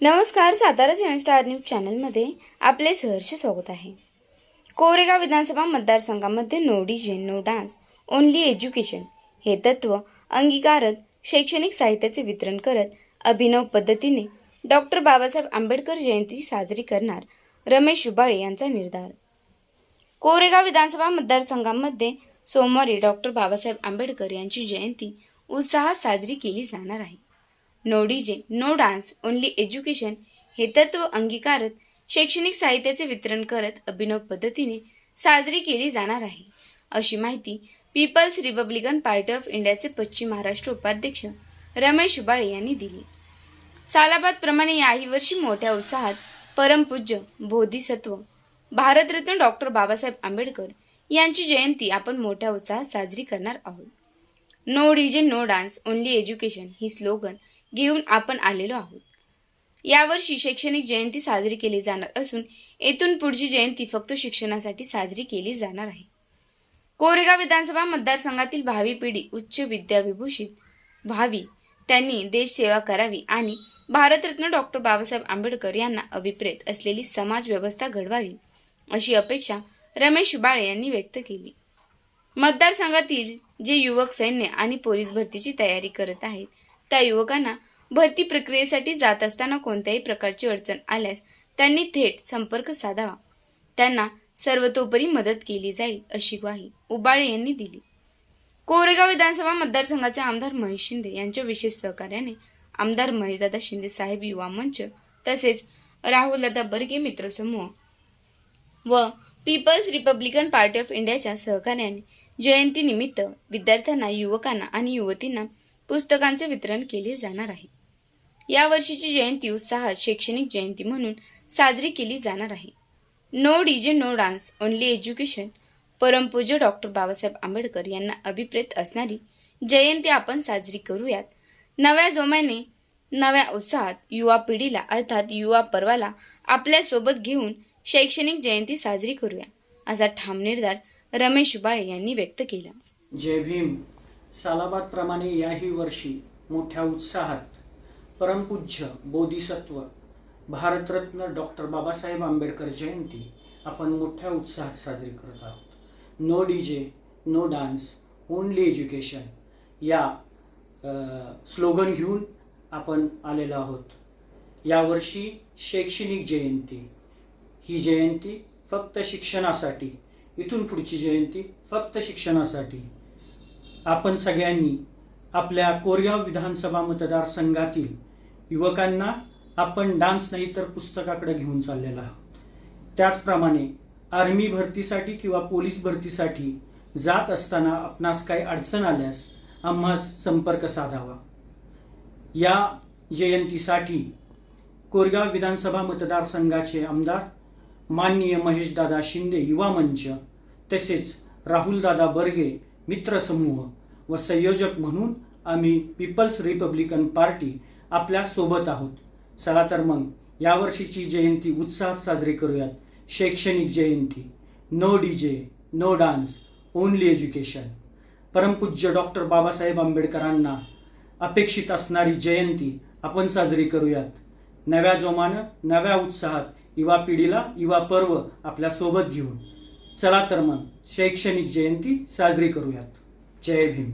नमस्कार सातारा सेवन star news चॅनलमध्ये आपले सहर्ष स्वागत आहे. कोरेगाव विधानसभा मतदारसंघामध्ये no DJ no dance only education हे तत्व अंगीकारत शैक्षणिक साहित्याचे वितरण करत अभिनव पद्धतीने डॉक्टर बाबासाहेब आंबेडकर जयंती साजरी करणार रमेश उबाळे यांचा निर्धार. कोरेगाव विधानसभा मतदारसंघामध्ये सोमवारी डॉक्टर बाबासाहेब आंबेडकर यांची जयंती उत्साहात साजरी केली जाणार आहे. No DJ no dance only education हे तत्व अंगीकारत शैक्षणिक साहित्याचे वितरण करत अभिनव पद्धतीने साजरी केली जाणार आहे. अशी माहिती पीपल्स रिपब्लिकन पार्टी ऑफ इंडियाचे पश्चिम महाराष्ट्र उपाध्यक्ष रमेश उबाळे यांनी दिली. सालाबादप्रमाणे याही वर्षी मोठ्या उत्साहात परमपूज्य बोधिसत्व भारतरत्न डॉक्टर बाबासाहेब आंबेडकर यांची जयंती आपण मोठ्या उत्साहात साजरी करणार आहोत. No DJ no dance only education ही स्लोगन घेऊन आपण आलेलो आहोत. यावर्षी शैक्षणिक जयंती साजरी केली जाणार असून येथून पुढची जयंती फक्त शिक्षणासाठी साजरी केली जाणार आहे. कोरेगाव विधानसभा मतदारसंघातील भावी पिढी उच्च विद्याविभूषित व्हावी त्यांनी देशसेवा करावी आणि भारतरत्न डॉक्टर बाबासाहेब आंबेडकर यांना अभिप्रेत असलेली समाज व्यवस्था घडवावी अशी अपेक्षा रमेश बाळे यांनी व्यक्त केली. मतदारसंघातील जे युवक सैन्य आणि पोलीस भरतीची तयारी करत आहेत त्या युवकांना भरती प्रक्रियेसाठी जात असताना कोणत्याही प्रकारची अडचण आल्यास त्यांनी थेट संपर्क साधावा. त्यांना सर्वतोपरी मदत केली जाईल अशी ग्वाही उबाळे यांनी दिली. कोरेगाव विधानसभा मतदारसंघाचे आमदार महेश शिंदे यांच्या विशेष सहकार्याने आमदार महेशदादा शिंदे साहेब युवा मंच तसेच राहुलदादा बर्गे मित्रसमूह व पीपल्स रिपब्लिकन पार्टी ऑफ इंडियाच्या सहकार्याने जयंतीनिमित्त विद्यार्थ्यांना युवकांना आणि युवतींना पुस्तकांचे वितरण केले जाणार आहे. या वर्षीची जयंती उत्साहात शैक्षणिक जयंती म्हणून साजरी केली जाणार आहे. No DJ no dance only education परमपूज्य डॉक्टर बाबासाहेब आंबेडकर यांना अभिप्रेत असणारी जयंती आपण साजरी करूयात. नव्या जोमाने नव्या उत्साहात युवा पिढीला अर्थात युवा पर्वाला आपल्यासोबत घेऊन शैक्षणिक जयंती साजरी करूया असा ठाम निर्धार रमेश बाळे यांनी व्यक्त केला. जय भीम. सालाबादप्रमाणे याही वर्षी मोठ्या उत्साहात परमपूज्य बोधिसत्व भारतरत्न डॉक्टर बाबासाहेब आंबेडकर जयंती आपण मोठ्या उत्साहात साजरी करत आहोत. No D J no dance only education या स्लोगन घेऊन आपण आलेलो आहोत. यावर्षी शैक्षणिक जयंती. ही जयंती फक्त शिक्षणासाठी इथून पुढची जयंती फक्त शिक्षणासाठी आपण सगळ्यांनी आपल्या कोरगाव विधानसभा मतदारसंघातील युवकांना आपण डान्स नाही तर पुस्तकाकडे घेऊन चाललेला आहोत. त्याचप्रमाणे आर्मी भरतीसाठी किंवा पोलीस भरतीसाठी जात असताना आपणास काही अडचण आल्यास आम्हास संपर्क साधावा. या जयंतीसाठी कोरगाव विधानसभा मतदारसंघाचे आमदार माननीय महेशदादा शिंदे युवा मंच तसेच राहुलदादा बर्गे मित्रसमूह व संयोजक म्हणून आम्ही पीपल्स रिपब्लिकन पार्टी आपल्यासोबत आहोत. चला तर मग यावर्षीची जयंती उत्साहात साजरी करूयात. शैक्षणिक जयंती no D J no dance only education परमपूज्य डॉक्टर बाबासाहेब आंबेडकरांना अपेक्षित असणारी जयंती आपण साजरी करूयात. नव्या जोमानं नव्या उत्साहात युवा पिढीला युवा पर्व आपल्यासोबत घेऊन. चला तर मग शैक्षणिक जयंती साजरी करूयात. जय भीम